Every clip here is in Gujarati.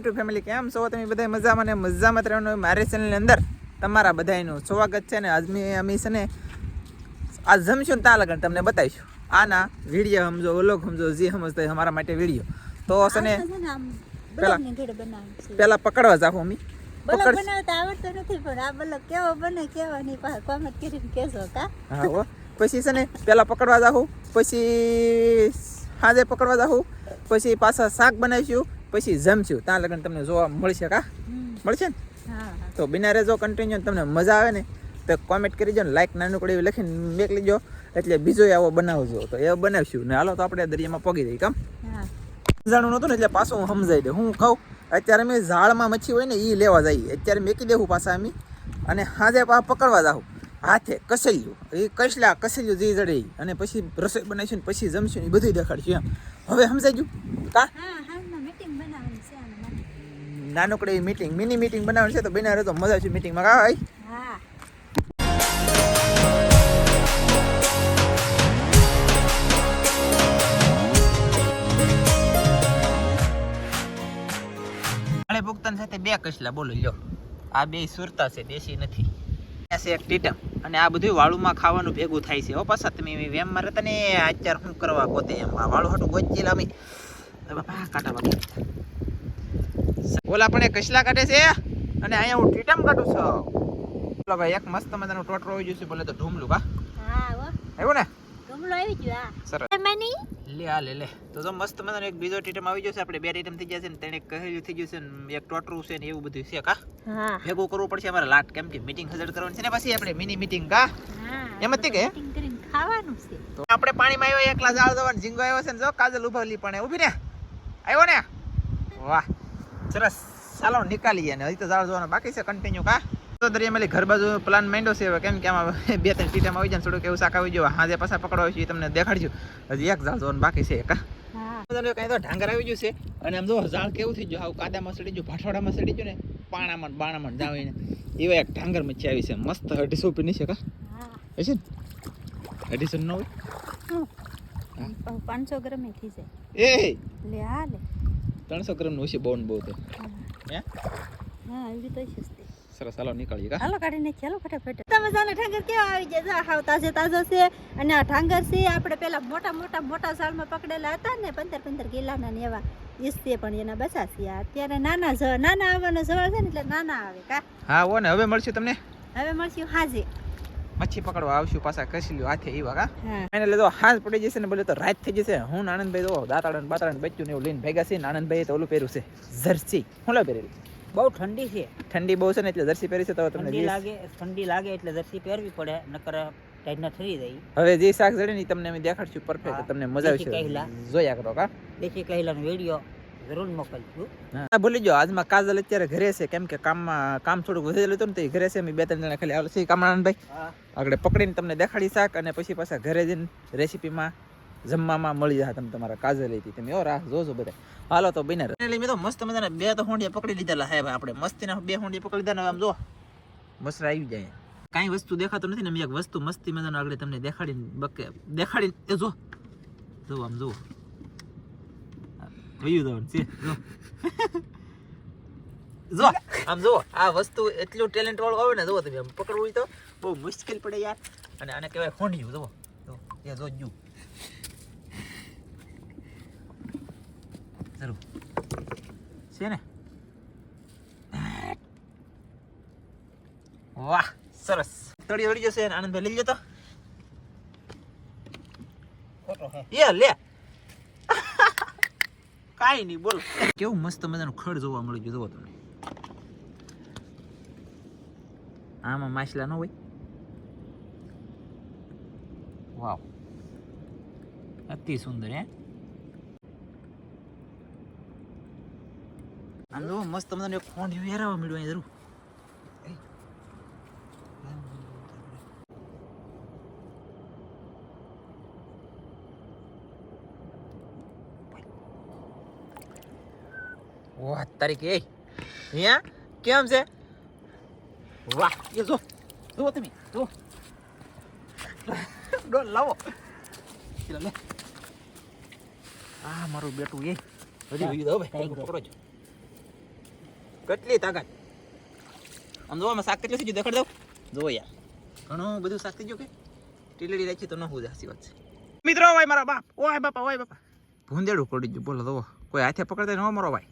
યુટ્યુબ ફેમિલી કેમ છો? તમે બધા મજામાં ને મજામાં રહેવાનું મારી ચેનલની અંદર. તમારા બધાનું સ્વાગત છે ને આજ મેં અમે છે ને આ જમશું ને લગન તમને બતાવીશું. આના વીડિયો સમજો ઓલોક સમજો જે સમજતો અમારા માટે વીડિયો તો છે ને પેલા- પેલા પકડવા જાવ અમે પકડ આવડતો નથી પણ આ બલક કેવો બને કેવો નહીં કોમેન્ટ કરીને કહેજો કા? હા પછી છે ને પેલા પકડવા જાઉં પછી સાંજે પકડવા જાઉં પછી પાછા શાક બનાવીશું પછી જમશું ત્યાં લગન તમને જોવા મળશે કા? મળશે ને? તો બિના રેજો કન્ટિન્યુ તમને મજા આવે ને તો કોમેન્ટ કરી જો ને લાઈક નાનકડી એવી લખીને મેક લેજો. એટલે બીજો આવો બનાવજો. તો એ બનાવશું. ને હાલો તો આપણે દરિયામાં પગી દઈએ કામ? જાણું સમજાણું નહોતું ને એટલે પાછું હું સમજાઈ દઉં. હું ખાઉં. અત્યારે અમે ઝાડમાં મચ્છી હોય ને એ લેવા જઈએ. અત્યારે મેકી દેવું પાછા અમે. અને હાજે પા પકડવા જાઉં. હાથે કસેલ્યું એ કસલા કસેલ્યું જે જડે અને પછી રસોઈ બનાવીશું ને પછી જમશું ને એ બધું દેખાડશું એમ. હવે સમજાઈ ગયું? કા હા હા મીટિંગ બનાવવાની છે આના માટે નાનકડી મીટિંગ મિની મીટિંગ બનાવવાની છે તો બિના રહેતો મજા આવશે મીટિંગમાં કા ભાઈ? સાથે બે કસલા બોલો લ્યો. આ બે સુરતા છે દેશી નથી. આ છે એક ટીટમ અને આ બધું વાળુમાં ખાવાનું ભેગું થાય છે. હો પાછા તમે વેમમાં રહેતા ને અત્યારે શું કરવા ગોતે એમ? વાળું હાટું ગોચી અમે. બાપા કાંટા વાગી ઓલા પણ એ કસલા કાઢે છે અને અહીંયા હું ટીટમ કાઢું છું. બોલો ભાઈ એક મસ્ત મજાનું ટોટરો આવી જશે બોલે તો ઢૂમલું કા આવ્યું ને? ગમલો આવી ગયો સરસ. લે આ લે લે. તો તો મસ્ત મજાનો એક બીજો ટીટમ આવી જશે આપણે બે ટીટમ થઈ જશે ને તેને કહેલું થઈ જશે ને એક ટોટરું છે ને એવું બધું છે કા? હા. ભેગું કરવું પડશે અમારે લાટ કેમ કે મીટિંગ હજર કરવાની છે ને પછી આપણે મિની મીટિંગ કા? હા એમ જ કે? ખાવાનું છે. તો આપણે પાણીમાં આવ્યો એકલા જાળ દવાનો ઝીંગો આવ્યો છે ને જો કાજલ ઉભાલી પણ ઊભી ને આવ્યો ને? વાહ. સરસ. ચાલો નીકાળીએ ને. હજી તો જાળ જોવાનો બાકી છે કન્ટિન્યુ કા? તો દરિયામાં ઘર બાજુ પ્લાન માંડ્યો છે હવે. કેમ કે આમાં બે ત્રણ ટીટમ આવી જાય થોડુંક એવું શાક આવી જાય. હાજે પાછા પકડવા છે તમને દેખાડજો. હજી એક જાળ જોવાનું બાકી છે કા કઈ તો ઢાંગર આવી ગયું છે. અને આમ જો ઝાડ કેવું થઈ ગયું. આવું કાદામાં સડી ગયું ભાઠવાડામાં સડી ગયું ને પાણામાં બાણામાં ને જાવીને. એવા એક ઢાંગર મચ્છી આવી છે. મસ્ત અઢીસો રૂપિયાની છે કા? હા. છે ને? અઢીસો ન પાંચસો ગ્રામ એ થઈ જાય. એ! લે આ લે. ત્રણસો ગ્રામનું હશે બહુ ને બહુ તો. હે. હા? એવી તો સસ્તી સરસ ચાલો નીકળીએ હાલો કાઢીને ચાલો ફટાફટ. તમે જાણે ઠાંગર કેવા આવી જાય જા હાવ તાજો તાજો છે. અને આ ઠાંગર છે આપણે પેલા મોટા મોટા મોટા સાલમાં પકડેલા હતા ને પંદર પંદર કિલાના ને એવા. ઈસ્તે પણ એના બચા છે. અત્યારે નાના નાના આવવાનો સવાલ છે ને એટલે નાના આવે કા? હા હો ને હવે મળશે તમને? હવે મળશું હાજે. મચ્છી પકડવા આવશું પાછા કસી લ્યો હાથે એવા કા એને લીધો હાથ પડી જશે ને બોલે તો રાત થઈ જશે. હું ને આનંદભાઈ તો દાતાડા ને બાતાડા ને બચ્ચું ને એવું લઈને ભેગા છે ને આનંદભાઈ તો ઓલું પહેર્યું છે જર્સી. હું લો પહેરેલું? બહુ ઠંડી છે. ઠંડી બહુ છે ને એટલે જર્સી પહેરી છે તો તમને ઠંડી લાગે ઠંડી લાગે એટલે જર્સી પહેરવી પડે નકર ટાઈટ ના થઈ જાય. હવે જે શાક જડે ને તમને અમે દેખાડશું પરફેક્ટ તમને મજા આવશે. જોયા કરો કા. દેખી કહેલાનો વીડિયો. જરૂર મોકલજો. હા ભૂલી જાઓ. આજમાં કાજલ અત્યારે ઘરે છે. કેમ કે કામમાં કામ થોડુંક વધેલું હતું ને તે ઘરે છે. અમે બે ત્રણ જણા ખાલી આવેલા છે કામરાનભાઈ આગળ પકડીને તમને દેખાડી શાક અને પછી પાછા ઘરે જઈને રેસીપીમાં જમવામાં મળી જાય તમે તમારા કાજલ હતી તમે ઓ રાહ જોજો બધા. હાલો તો બિના મેં તો મસ્ત મજાના બે તો હોંડિયા પકડી લીધેલા હે ભાઈ આપણે. મસ્તીના બે હોંડિયા પકડી લીધા ને આમ જો મસરા આવી જાય. કાંઈ વસ્તુ દેખાતું નથી ને મેં એક વસ્તુ મસ્તી મજાનો આગળ તમને દેખાડીને બકે દેખાડીને એ જો જો આમ જો વયું જવાનું છે જો જો આમ જો આ વસ્તુ એટલું ટેલેન્ટ વાળું આવે ને જો તમે આમ પકડવું હોય તો બહુ મુશ્કેલ પડે યાર. અને આને કહેવાય ખોંડિયું જો તો એ જોજો જરૂર. છે ને? વાહ સરસ. તળી વળી જશે આનંદભાઈ લઈ જતો ખોટો એ લે. કાઈ નહીં, બોલ. કેવું મસ્ત મજાનું ખડ જોવા મળી ગયું જોવો તમને આમાં માછલા ન હોય. વાવ. અતિ સુંદર, હે? આમ મસ્ત મજાનું એક ફોન હેરાવા મળ્યું અહીંયા જરૂર વાહ તારીખ એ. અહીંયા? કેમ છે? વાહ એ જો જુઓ તમે જુઓ. ડોલ લાવો. લે. આ મારું બેટું એ. હજી દો ભાઈ પકડો છો કેટલી તાકાત. આમ જોવા શાક કેટલું થઈ ગયું દેખાડ દઉં. જો યાર. ઘણું બધું શાક થઈ ગયું કે? ટીલડી રાખી તો ન હું સાચી વાત છે. મિત્રો ઓય મારા બાપ ઓય બાપા ઓય બાપા. ભૂંદેડું પડી ગયું બોલો દો કોઈ હાથે પકડતા ન મારો ભાઈ.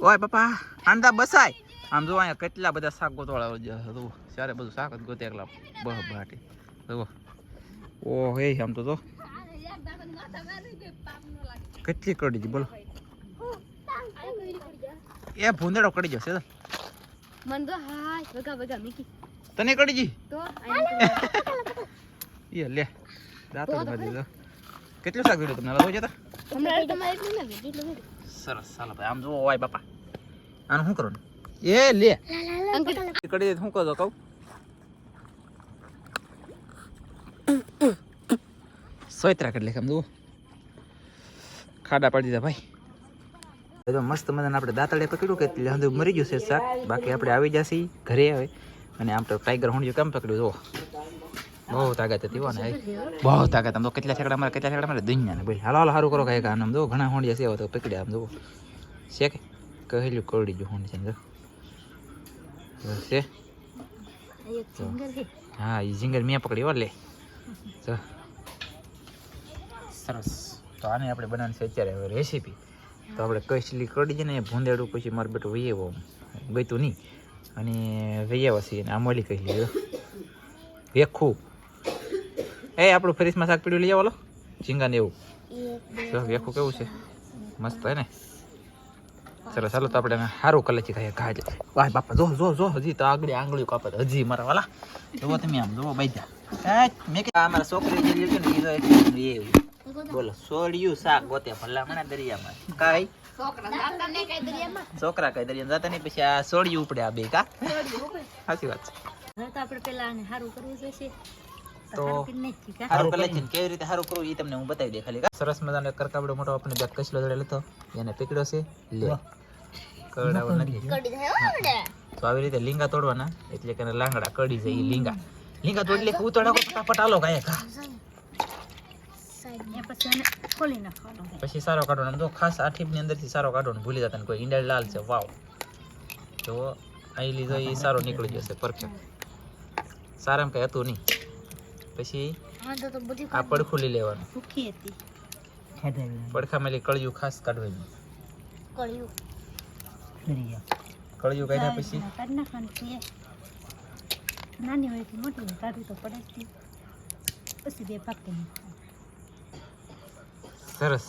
ઓય પપ્પા આંડા બસાય. આમ જો અહીંયા કેટલા બધા શાક ગોતવાળા છે જો ત્યારે બધું શાક જ ગોતે એકલા બહ ભાટી. જુઓ. ઓ હે આમ તો જો. કેટલી કડી છે બોલો. એ ભૂંદડો કડી જશે. મન તો હા ભગા ભગા મીકી તને કડી જી? તો એ લે. દાતો ભાજી કેટલું શાક જોડે તમને લાવો જતા? હમણાં તમારે એટલું લાગે જેટલું સરસ. ચાલો ભાઈ આમ જુઓ હોય બાપા. આનું શું કરવાનું? એ લે. કડી શું કહો કહું? સોયત્રા કરી લેખ આમ જુઓ. ખાડા પાડી દીધા ભાઈ. તો મસ્ત મજાને આપણે દાંતળે પકડ્યું કે એટલે હંધું મરી ગયું છે શાક. બાકી આપણે આવી જશે ઘરે આવે અને આમ તો ટાઈગર હોંડિયું કેમ પકડ્યું જુઓ. બહુ તાકાત હતી ને બહુ તાકાત. આમ તો કેટલા છેકડા મારે કેટલા છેકડા મારે? દુનિયા ને ભાઈ હાલો હાલ સારું કરો કાંઈ આમ જો ઘણા હોંડિયા સેવા તો પકડ્યા આમ જુઓ છે કે કહેલું કરડી જો હોંડી છે ને જો. જો છે. હા એ જીંગર મેં પકડી હો લે. જો. સરસ. તો આને આપણે બનાવવાની છે અત્યારે હવે રેસીપી તો આપણે કસલી કરડી છે ને એ ભૂંદેડું પછી મારું બેટું વૈયાવો આવ્યો નહીં. અને વૈયાવા છીએ આ મોલી કહી લીધો વેખું. એ, આપણું ફ્રીજમાં શાક પીડ્યું લઈ આવો ઝીંગા ને એવું. જો, વેખું કેવું છે? મસ્ત હે ને? ચલો, ચાલો તો આપણે સારું કલચી ખાઈએ ખાજે વાહ, બાપા, જો જો જો, હજી તો આગળ આંગળી કાપત હજી મારા વાલા. જોવો તમે આમ જોવો બાઈજા હે, મેં કે આ મારા છોકરી જે લીધું ને કીધો એ બોલો સોડિયું શાક ગોતે ભલામણા દરિયામાં. કાઈ? છોકરા કઈ દરિયા જતા નહીં, પછી આ સોડિયું ઉપડે આ બે, કા? સાચી વાત છે. આપણે પેલા સારું કરવું જોઈશે. તો સારું કલેક્શન કેવી રીતે સારું કરવું એ તમને હું બતાવી દે ખાલી કા? સરસ મજાનો કરકાબડો મોટો આપણે બે કચલો જોડે લેતો. એને પકડ્યો છે. લે. કરડાવો નથી તો આવી રીતે લીંગા તોડવાના. એટલે કે લાંગડા કડી જાય એ લીંગા. લીંગા તોડી લે ઉતોડા ફટાફટ આલો કાંઈ કા. પછી સારો કાઢવાનો. આમ તો ખાસ આ ટીપની અંદરથી સારો કાઢવાનો. ભૂલી જતા કોઈ. ઈંડા લાલ છે. વાવ. તો અહીં લીધો એ સારો નીકળી જશે પરફેક્ટ સારામાં કઈ હતું નહીં. પછી હા તો તો આ પડખું લઈ લેવાનું. સુખી હતી. પડખામાં કળિયું ખાસ કાઢવાનું. કળિયું. કળિયું. કાઢ્યા પછી? નાની હોય તો મોટી હોય તો પડે જ પછી બે ભાગ સરસ.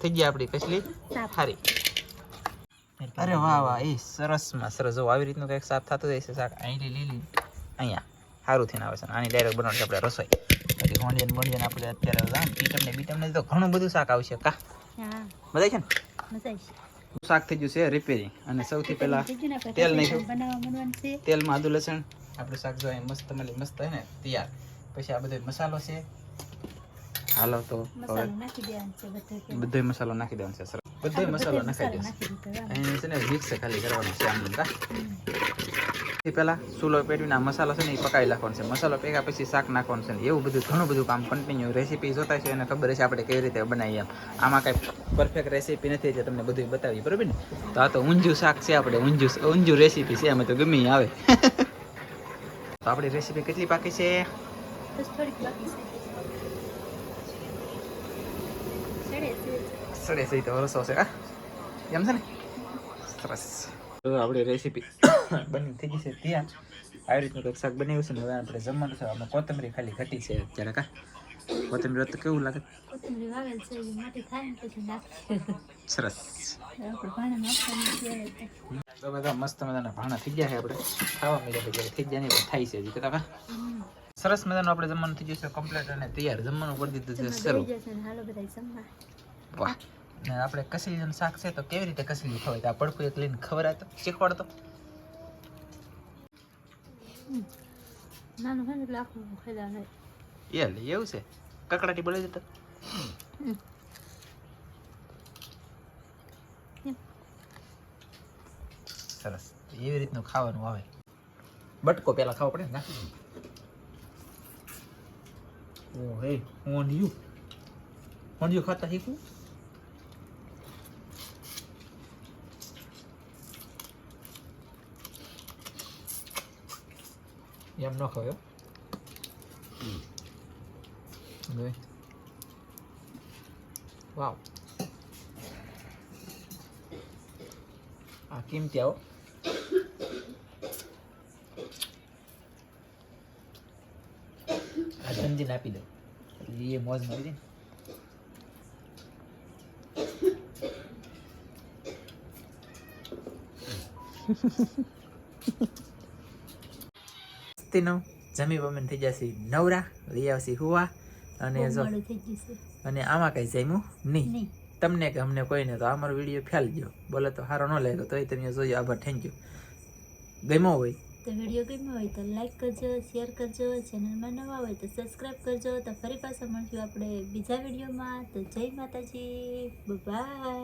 થઈ ગયા આપણી કસલી સારી અરે વાહ વાહ એ સરસમાં સરસ. જો આવી રીતનું કંઈક સાફ થતું જાય છે શાક અહીં લીલી અહીંયા. સારું થઈને આવે છે. આની ડાયરેક્ટ બનાવશે આપણે રસોઈ. પછી હોંડિયન બોંડિયન આપણે અત્યારે આમ પીટમ ને બીટમ ને તો ઘણું બધું શાક આવશે. કા? હા. છે ને? શાક થઈ ગયું છે રિપેરિંગ અને સૌથી પહેલા તેલ નાખ્યું. તેલમાં આદુ લસણ. આપણું શાક જો મસ્ત મળી મસ્ત હે ને તૈયાર. પછી આ બધો મસાલો છે. હાલો તો હવે મસાલો નાખી દેવાનો છે બધો મસાલો નાખી દેવાનો છે. સર બધો મસાલો નાખી દેવાનો છે ને મિક્સ ખાલી કરવાનું છે આમ કા? એ પહેલા ચૂલો પેટીને આ મસાલો છે ને એ પકાવી નાખવાનો છે મસાલો પેકા પછી શાક નાખવાનું છે ને એવું બધું ઘણું બધું કામ કન્ટિન્યુ રેસીપી જોતા છે એને ખબર છે આપણે કેવી રીતે બનાવીએ એમ આમાં કાંઈ પરફેક્ટ રેસીપી નથી જે તમને બધું બતાવી બરોબર ને તો આ તો ઊંજું શાક છે આપણે ઊંજું ઊંજું રેસીપી છે એમાં તો ગમે ઈ આવે તો આપણી રેસીપી કેટલી પાકી છે બસ થોડીક બાકી છે સડે છે. સડે સહી તો રસો છે હા એમ છે ને સરસ તો આપણી રેસીપી બની થઈ ગઈ છે ત્યાં આવી રીતનું કંઈક શાક બનાવ્યું છે ને હવે આપણે જમવાનું છે. આમાં કોથમરી ખાલી ઘટી છે અત્યારે કા. કોથમરી તો કેવું લાગે? સરસ. તો. બધા મસ્ત મજાના ભાણા થઈ ગયા છે આપણે. ખાવા મળ્યા પછી થઈ ગયા નહીં થાય છે હજી કા. સરસ મજાનું આપણે જમવાનું થઈ ગયું છે. કમ્પ્લીટ અને તૈયાર. જમવાનું કરી દીધું છે શરૂ. વાહ. આપણે કસલીનું શાક છે તો કેવી રીતે કસલી ખવાય? આ પડખું એક લઈને ખવડાય તો શીખવાડતો. નાનું હોય એટલે આખું ખેલા હોય એ લે એવું છે? કકડાટી બોલે જતો? સરસ. એવી રીતનું ખાવાનું આવે. બટકો પેલા ખાવો પડે ને ઓ હે હોન યુ ખાતા શીખવું? એમ ન ખવાય હો. વાવ આ કિંમતી આવો આ ધનજીને આપી દો એટલે એ મોજ મારી દે ને તેનો જમી બમીને થઈ જશે નવરા લઈ આવશે હુવા. અને જો અને આમાં કઈ જમ્યું નહીં. નહીં. તમને કે અમને કોઈને તો અમારો વીડિયો ખ્યાલ ગયો. બોલે તો સારો ન લાગ્યો તોય તમે જોયો આભાર થેન્ક યુ ગમ્યો હોય? તો વીડિયો ગમ્યો હોય તો લાઈક કરજો શેર કરજો ચેનલમાં નવા હોય તો સબસ્ક્રાઈબ કરજો. તો ફરી પાછા મળશું આપણે બીજા વિડીયોમાં. તો જય માતાજી. બાય